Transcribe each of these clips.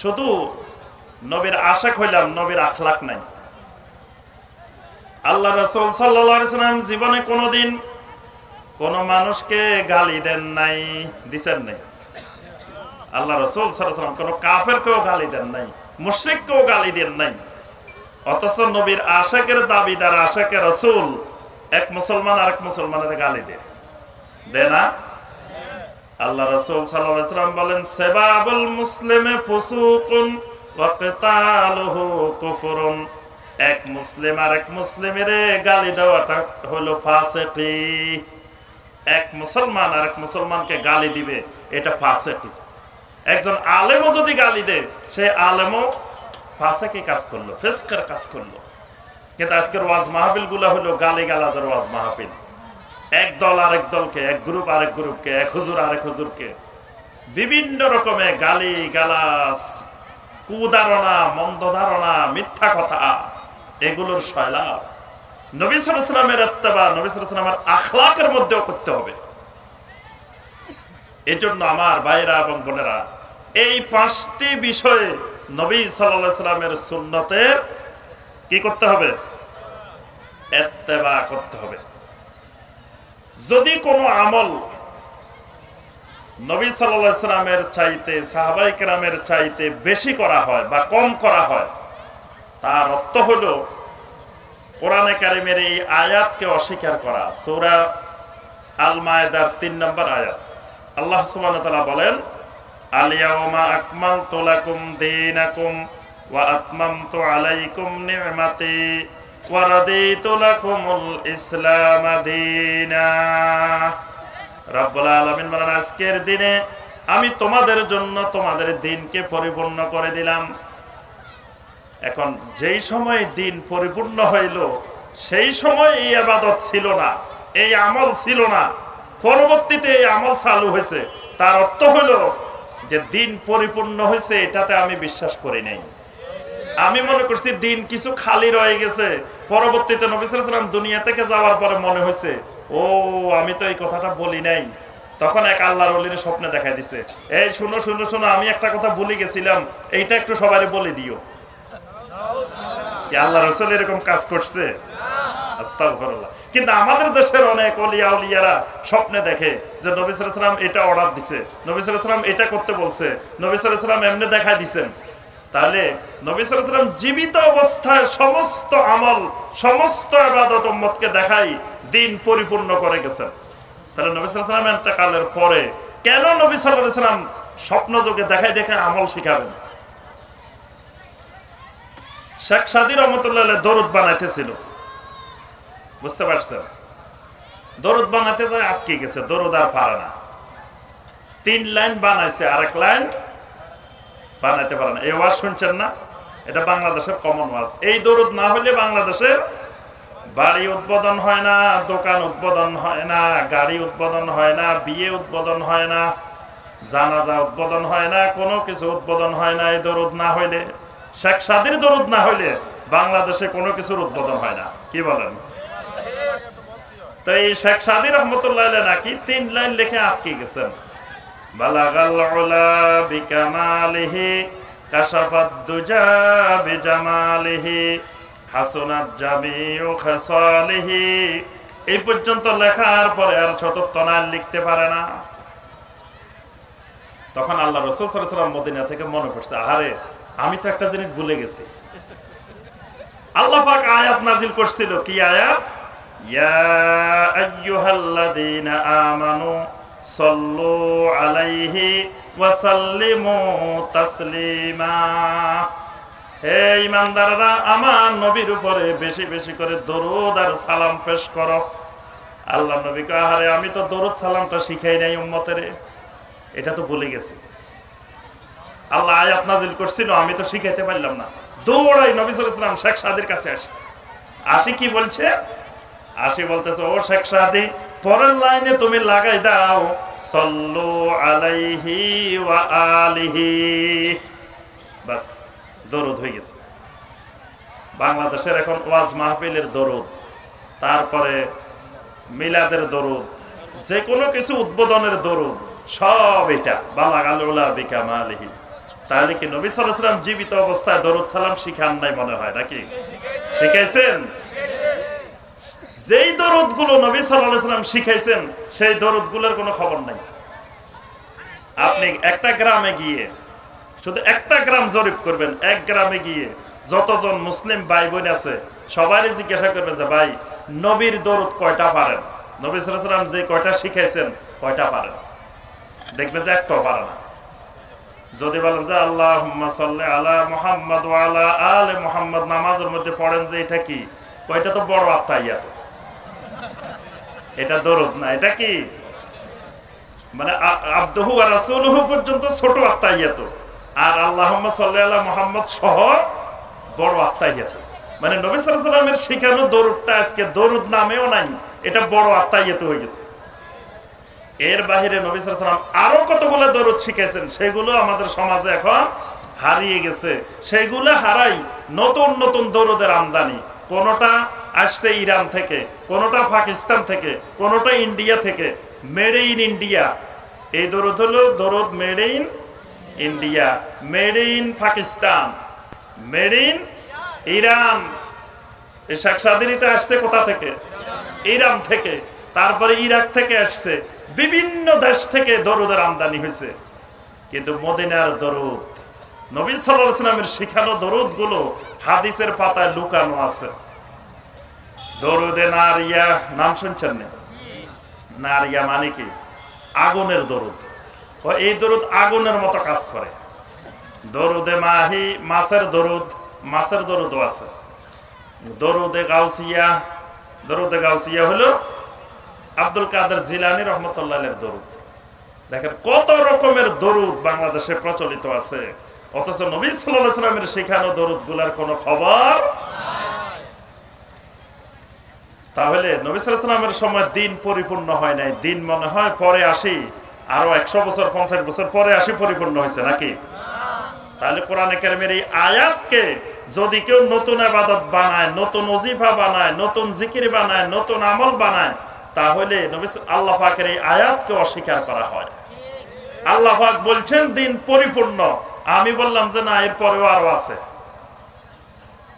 শুধু নবীর আশাক হইলাম, নবীর আখলাক নাই। আল্লাহ রসুল সাল্লাম জীবনে কোনোদিন কোন মানুষকে গালি দেন নাই, দিছেন নাই। আল্লাহ রসুল সাল্লাম কোন কাফেরকেও গালি দেন নাই, মুশ্রিককেও গালি দেন নাই। অথচ নবীর আশাকের দাবিদার আশাকে রসুল এক মুসলমান আর এক মুসলমানের গালি দেয়। দে না? আল্লাহ রসুল সাল্লাম বলেন, সেবাবুল মুসলিমে ফুসুকুন ওয়া কিতালুহু কুফরুন। এক মুসলিম আর এক মুসলিমের গালি দেওয়াটা হলো ফাসেকি। এক মুসলমান আর এক মুসলমানকে গালি দিবে, এটা ফাসেকি। একজন আলেমও যদি গালি দেয় সে আলেমও ফাসেকি কাজ করল, ফেসকের কাজ করল। কিন্তু আজকের ওয়াজ মাহফিলগুলা হলো গালি গালাদের ওয়াজ মাহফিল। এক দল আরেক দলকে, এক গ্রুপ আরেক গ্রুপকে, এক হুজুর আরেক হুজুরকে। বিভিন্ন রকমের গালি, গালাস, কুদারণা মন্দ ধারণা মিথ্যা কথা, এগুলোর শয়লাভ নবী সালামের এত্তেবা নবী সালামের আখলাকের মধ্যেও করতে হবে। এই জন্য আমার ভাইরা এবং বোনেরা, এই পাঁচটি বিষয়ে নবী সাল্লাহ সাল্লামের সুন্নতের কি করতে হবে? এত্তেবা করতে হবে। যদি কোনো আমল নবী সাল্লামের চাইতে, সাহাবাই কেরামের চাইতে বেশি করা হয় বা কম করা হয়, তার অর্থ হল কোরআনে কারিমের এই আয়াতকে অস্বীকার করা। সৌরা আল মায়দার তিন নম্বর আয়াত। আল্লাহ সুবান বলেন আলিয়াউমা আকমাল তোলাকুম দিনাকুম ওয়া আতমামতু আলাইকুম নি'মাতি। আজকের দিনে আমি তোমাদের জন্য তোমাদের দিনকে পরিপূর্ণ করে দিলাম। এখন যেই সময় দিন পরিপূর্ণ হইল, সেই সময় এই আবাদত ছিল না, এই আমল ছিল না। পরবর্তীতে এই আমল চালু হয়েছে। তার অর্থ হলো যে দিন পরিপূর্ণ হয়েছে, এটাতে আমি বিশ্বাস করি নাই। আমি মনে করছি দিন কিছু খালি রয়ে গেছে। পরবর্তীতে নবিসাম দুনিয়া থেকে যাওয়ার পরে মনে হয়েছে, ও, আমি তো এই কথাটা বলি নাই। তখন এক আল্লাহর অলির স্বপ্নে দেখাই দিছে, এই শুনো শুনো শুনো, আমি একটা কথা ভুলে গেছিলাম, এইটা একটু সবাই বলে দিও। আল্লাহ রসুল এরকম কাজ করছে? কিন্তু আমাদের দেশের অনেক অলিয়া উলিয়ারা স্বপ্নে দেখে যে নবী সালাম এটা অর্ডার দিছে, নবী সালাম এটা করতে বলছে, নবী সালাম এমনি দেখাই দিছেন। তাহলে নবী সালাম জীবিত অবস্থায় সমস্ত আমল, সমস্ত আবাদত উম্মতকে দেখাই দিন পরিপূর্ণ করে গেছেন। তাহলে নবী সালাম এতেকালের পরে কেন নবী সাল্লাম স্বপ্ন যোগে দেখাই দেখে আমল শিখাবেন? শেখ সাদি রহমতুল্লাহ দরুদ বানাইতেছিল। বুঝতে পারছেন? দরুদ বানাতে যায় আটকে গেছে, দরুদ আর পারে না। তিন লাইন বানাইছে আর এক লাইন বানাইতে পারে না। এই ওয়াজ শুনছেন না? এটা বাংলাদেশের কমন ওয়াজ। এই দরুদ না হলে বাংলাদেশের বাড়ি উদ্বোধন হয় না, দোকান উদ্বোধন হয় না, গাড়ি উদ্বোধন হয় না, বিয়ে উদ্বোধন হয় না, জানাজা উদ্বোধন হয় না, কোনো কিছু উদ্বোধন হয় না। এই দরুদ না হইলে, শেখ সাদির দরুদ না হইলে বাংলাদেশে কোনো কিছুর উদ্বোধন হয় না। কি বলেন? তো এই শেখ সাদি রহমতুল্লাহ নাকি তিন লাইন লিখে আটকে গেছেন। বালাগাল উলা বিকামালিহি, কাশাফাত দুজা বিজামালিহি, হাসনাত জামিউ খাসালিহি। এই পর্যন্ত লেখার পরে আর চতুর্থ লিখতে পারে না। তখন আল্লাহ রসুল সাল্লাম মদিনা থেকে মনে করছে, আহারে, আমি তো একটা জিনিস ভুলে গেছি। আল্লাহ পাক আয়াত নাজিল করছিল, কি আয়াত? ইয়া আইয়ুহাল্লাযীনা আমানু সাল্লু আলাইহি ওয়া সাল্লিমু তাসলিমা। হে ইমানদাররা, আমার নবীর উপরে বেশি বেশি করে দরুদ আর সালাম পেশ করো। আল্লাহ নবী আহারে, আমি তো দরুদ সালামটা শিখাই নাই উম্মতের। এটা তো ভুলে গেছি। আল্লাহ আয়াত নাজিল করছিল, আমি তো শিখাইতে পারলাম না। দৌড়াই নবী সালাম শেখ সাদির কাছে আসছে। আসি কি বলছে? আসি বলতেছে, ও শেখ সাদি পরের লাইনে তুমি লাগাই দাও, সল্লু আলাইহি ওয়া আলিহি। বাস, দরুদ হয়ে গেছে। বাংলাদেশের এখন ওয়াজ মাহফিলের দরুদ, তারপরে মিলাদের দরুদ যে কোনো কিছু উদ্বোধনের দরুদ, সব এটা। বালাগালুলা বিকামালিহি তাহলে কি নবী সালাম জীবিত অবস্থায় দরুদ সালাম শিখান নাই মনে হয় নাকি? শিখাইছেন? যেই দরুদগুলো নবী সাল্লাম শিখাইছেন, সেই দরুদগুলোর কোনো খবর নাই। আপনি একটা গ্রামে গিয়ে, শুধু একটা গ্রাম জরিপ করবেন, এক গ্রামে গিয়ে যতজন মুসলিম ভাই বোন আছে, সবারই জিজ্ঞাসা করবেন যে, ভাই, নবীর দরুদ কয়টা পারেন? নবী সাল্লাম যে কয়টা শিখাইছেন, কয়টা পারেন? দেখবেন যে একটাও পারে না। যদি বলেন যে আল্লাহ সাল্লি আলা মোহাম্মদ আলা আলে মোহাম্মদ নামাজের মধ্যে পড়েন যে, এটা কি? কয়টা তো বড় আত্মা ইয়া তো এটা দরদ না, এটা কি? মানে আব্দহু আর রাসূলুহু পর্যন্ত ছোট আত্মা ইয়া তো আর আল্লাহুম্মা সাল্লি আলা মুহাম্মদ সহ বড় আত্মা ইয়া তো মানে নবী ওয়াসাল্লামের শেখানো দরুদটা আজকে দরুদ নামেও নাই, এটা বড় আত্মা ইয়া তো হয়ে গেছে। এর বাহিরে নবী সাল্লাম আরও কতগুলো দরুদ শিখেছেন সেগুলো আমাদের সমাজে এখন হারিয়ে গেছে। সেগুলো হারাই নতুন নতুন দরুদের আমদানি। কোনোটা আসছে ইরান থেকে, কোনোটা পাকিস্তান থেকে, কোনোটা ইন্ডিয়া থেকে। মেড ইন ইন্ডিয়া এই দরুদ হলো দরুদ made in India made in Pakistan. Made in Iran. এই শেখ সাদিনীটা আসছে কোথা থেকে? ইরান থেকে। তারপরে ইরাক থেকে আসছে। বিভিন্ন দেশ থেকে দরুদের আমদানি হয়েছে। কিন্তু মদিনার দরুদ, নবী সাল্লামের শিখানো দরুদগুলো হাদিসের পাতায় লুকানো আছে। দরুদে নারিয়া, নাম শুনছেন নারিয়া মানে কি? আগুনের দরুদ। এই দরুদ আগুনের মতো কাজ করে। দরুদে মাহি, মাছের দরুদ, মাছের দরুদও আছে। দরুদে গাউসিয়া দরুদে গাউসিয়া হলো আব্দুল কাদের জিলানি রহমতুল্লাহের দরুদ। দেখেন, কত রকমের দরুদ বাংলাদেশে প্রচলিত আছে। অথচ নবী সাল্লাল্লাহু সাল্লামের শেখানো দরুদগুলার কোনো খবর তাহলে নবী সাল্লাল্লাহু সময় দিন পরিপূর্ণ হয় নাই। দিন মনে হয় পরে আসি, আরও একশো বছর, পঞ্চাশ বছর পরে আসি পরিপূর্ণ হয়েছে নাকি? তাহলে কোরআনে কেরমের এই আয়াতকে যদি কেউ নতুন আবাদত বানায়, নতুন অজিফা বানায়, নতুন জিকির বানায়, নতুন আমল বানায়, তাহলে আল্লাহ পাকের এই আয়াতকে অস্বীকার করা হয়। আল্লাহ পাক বলছেন, দিন পরিপূর্ণ। আমি বললাম যে না এর পরেও আরও আছে।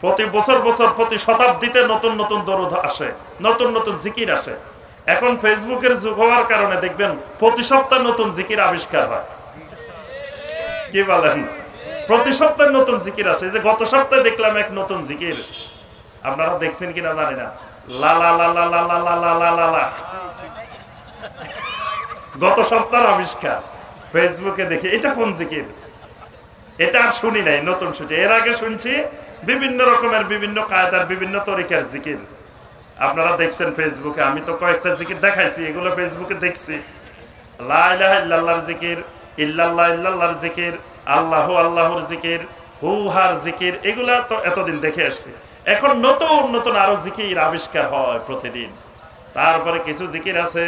প্রতি বছর বছর প্রতি শতাব্দীতে নতুন নতুন দরুদ আসে নতুন নতুন জিকির আসে এখন ফেসবুকের যুগ হওয়ার কারণে দেখবেন প্রতি সপ্তাহে নতুন জিকির আবিষ্কার হয় কি বলেন প্রতি সপ্তাহে নতুন জিকির আসে যে গত সপ্তাহে দেখলাম এক নতুন জিকির আপনারা দেখছেন কিনা জানি না লা লা লা লা লা লা লা লা গত সপ্তাহের আবিষ্কার ফেসবুকে দেখি এটা কোন জিকির এটা আর শুনি নাই নতুন শুনছি এর আগে শুনছি বিভিন্ন রকমের, বিভিন্ন কায়দার, বিভিন্ন তরিকার জিকির। আপনারা দেখছেন ফেসবুকে আমি তো কয়েকটা জিকির দেখাইছি, এগুলো ফেসবুকে দেখছি। লা ইলাহা ইল্লাল্লাহর জিকির, ইল্লাল্লাহ ইল্লাল্লাহর জিকির, আল্লাহ আল্লাহর জিকির, হু হার জিকির, এগুলা তো এতদিন দেখে আসছি। এখন নতুন নতুন আরও জিকির আবিষ্কার হয় প্রতিদিন। তারপরে কিছু জিকির আছে,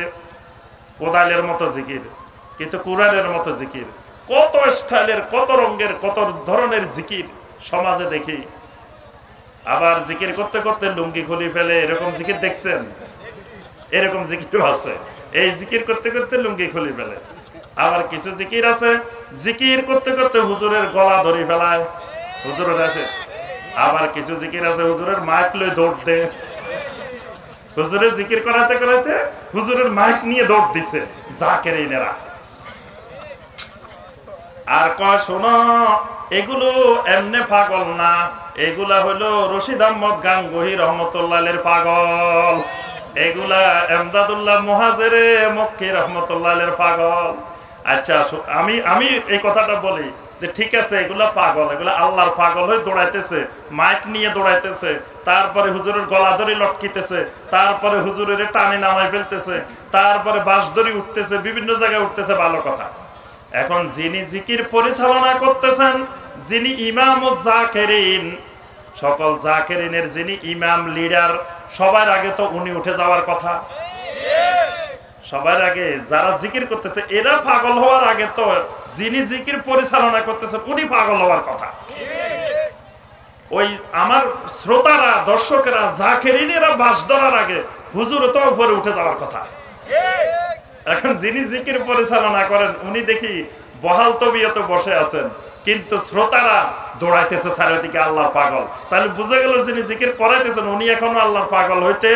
কোদালের মতো জিকির কিন্তু কোরআনের মতো জিকির, কত স্টাইলের, কত রঙের, কত ধরনের জিকির সমাজে দেখি। আবার জিকির করতে করতে লুঙ্গি খুলি ফেলে, এরকম জিকির দেখছেন? এরকম জিকিরও আছে। এই জিকির করতে করতে লুঙ্গি খুলি ফেলে। আবার কিছু জিকির আছে, জিকির করতে করতে হুজুরের গলা ধরি ফেলায়। হুজুরের আসে। আবার কিছু জিকির আছে, হুজুরের মাইক লই দৌড় দে। হুজুরের জিকির করাতে করাতে হুজুরের মাইক নিয়ে দৌড় দিছে জাকের ইনেরা আর কয়, শোনো, এগুলো এমনে পাগল না। এগুলা হলো রশিদ আহমদ গাঙ্গুহি রহমতুল্লাহের পাগল। এগুলা এমদাদুল্লাহ মুহাজেরে মক্কি রহমতুল্লাহের পাগল। আচ্ছা আমি আমি এই কথাটা বলি যে ঠিক আছে, এগুলা পাগল, এগুলা আল্লাহর পাগল হয়ে দৌড়াইতেছে, মাইক নিয়ে দৌড়াইতেছে, তারপরে হুজুরের গলা ধরে লটকিতেছে, তারপরে হুজুরের টানে নামাই ফেলতেছে, তারপরে বাঁশ ধরে উঠতেছে, বিভিন্ন জায়গায় উঠতেছে, ভালো কথা। এখন যিনি জিকির পরিচালনা করতেছেন, যিনি ইমাম জাকেরিন সকল জাকেরিনের যিনি ইমাম, লিডার, সবার আগে তো উনি উঠে যাওয়ার কথা। সবার আগে যারা জিকির করতেছে, এরা পাগল হওয়ার আগে তো যিনি জিকির পরিচালনা করতেছেন, উনি পাগল হওয়ার কথা। ওই আমার শ্রোতারা, দর্শকেরা, জাকেরিনেরা বাস ধরার আগে হুজুর তো উপরে উঠে যাওয়ার কথা। এখন যিনি জিকির পরিচালনা করেন, উনি দেখি বহাল তবিয়তে বসে আছেন। কিন্তু শ্রোতারা দৌড়াইতেছে চারিদিকে আল্লাহর পাগল। তাহলে বুঝে গেল যিনি জিকির করাইতেছেন, উনি এখনও আল্লাহর পাগল হইতে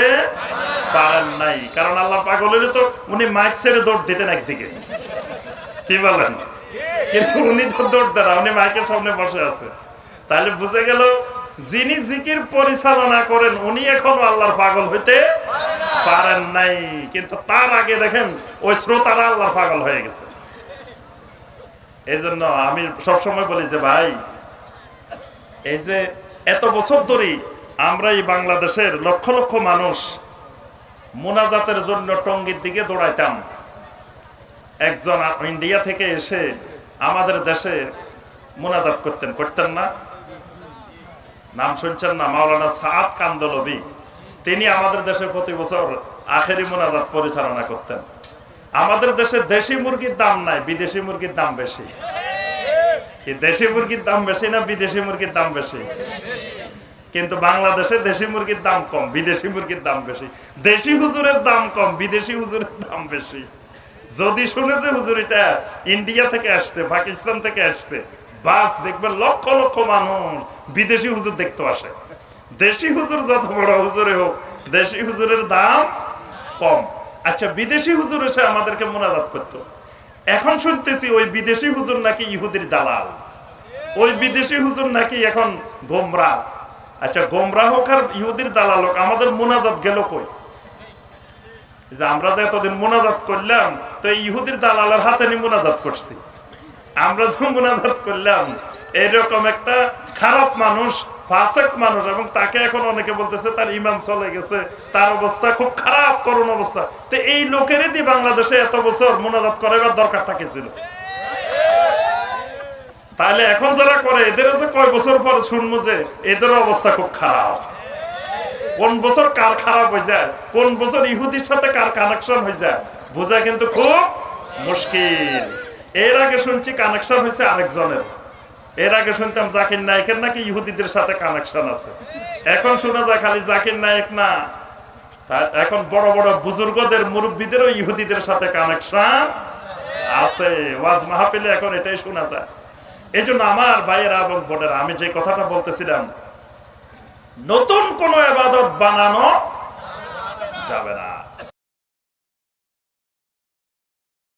পারেন নাই। কারণ আল্লাহর পাগল হইলে তো উনি মাইক ছেড়ে দৌড় দিতেন একদিকে। কি বলেন? কিন্তু উনি তো দৌড় দেন উনি মাইকের সামনে বসে আছে। তাহলে বুঝে গেল যিনি জিকির পরিচালনা করেন, উনি এখনও আল্লাহর পাগল হইতে পারেন নাই। কিন্তু তার আগে দেখেন, ওই শ্রোতারা আল্লাহর পাগল হয়ে গেছে। এই জন্য আমি সবসময় বলি যে, ভাই, এই যে এত বছর ধরে আমরা এই বাংলাদেশের লক্ষ লক্ষ মানুষ মোনাজাতের জন্য টঙ্গির দিকে দৌড়াইতাম। একজন ইন্ডিয়া থেকে এসে আমাদের দেশে মোনাজাত করতেন করতেন না। নাম শুনছেন না? মাওলানা সাদ কান্দলবি। তিনি আমাদের দেশে প্রতি বছর আখেরি মোনাজাত পরিচালনা করতেন। আমাদের দেশে দেশি মুরগির দাম নাই, বিদেশি মুরগির দাম বেশি। কি দেশি মুরগির দাম বেশি না বিদেশি মুরগির দাম বেশি? কিন্তু বাংলাদেশে দেশি মুরগির দাম কম, বিদেশি মুরগির দাম বেশি। দেশি হুজুরের দাম কম, বিদেশি হুজুরের দাম বেশি। যদি শুনে যে হুজুর এটা ইন্ডিয়া থেকে আসছে, পাকিস্তান থেকে আসছে, বাস দেখবেন লক্ষ লক্ষ মানুষ বিদেশি হুজুর দেখতে আসে। দেশি হুজুর যত বড় হুজুরে হোক, দেশি হুজুরের দাম কম। আচ্ছা বিদেশি হুজুর এসে আমাদেরকে মোনাজাত করতো। এখন শুনতেছি ওই বিদেশি হুজুর নাকি ইহুদির দালাল। ওই বিদেশি হুজুর নাকি এখন গোমরা। আচ্ছা গোমরা হোক আর ইহুদির দালাল হোক, আমাদের মোনাজাত গেল কই? যে আমরা তো এতদিন মোনাজাত করলাম, তো ইহুদির দালালের হাতে নি মোনাজাত করছি। আমরা যে মোনাজাত করলাম, এরকম একটা খারাপ মানুষ ফাসেক মানুষ এবং তাকে এখন অনেকে বলতেছে তার ইমান চলে গেছে, তার অবস্থা খুব খারাপ করুন অবস্থা। তো এই লোকেরই দি বাংলাদেশে এত বছর মোনাজাত করাবার দরকারটা কি ছিল? তাহলে এখন যারা করে, এদেরও যে কয় বছর পর শুনব যে এদেরও অবস্থা খুব খারাপ। কোন বছর কার খারাপ হয়ে যায়, কোন বছর ইহুদির সাথে কার কানেকশন হয়ে যায়, বোঝা কিন্তু খুব মুশকিল। এর আগে শুনছি কানেকশন হয়েছে আরেকজনের। এর আগে শুনতাম জাকির নায়কের নাকি ইহুদিদের সাথে কানেকশন আছে। এখন শোনা যায় খালি জাকির নায়ক না। এখন বড় বড় বুজুর্গদের, মুরব্বীদেরও ইহুদিদের সাথে কানেকশন আছে। ওয়াজ মাহফিলে এখন এটাই শোনা যায়। এই আমার ভাইয়েরা এবং বোনেরা, আমি যে কথাটা বলতেছিলাম, নতুন কোন এবাদত বানানো যাবে না।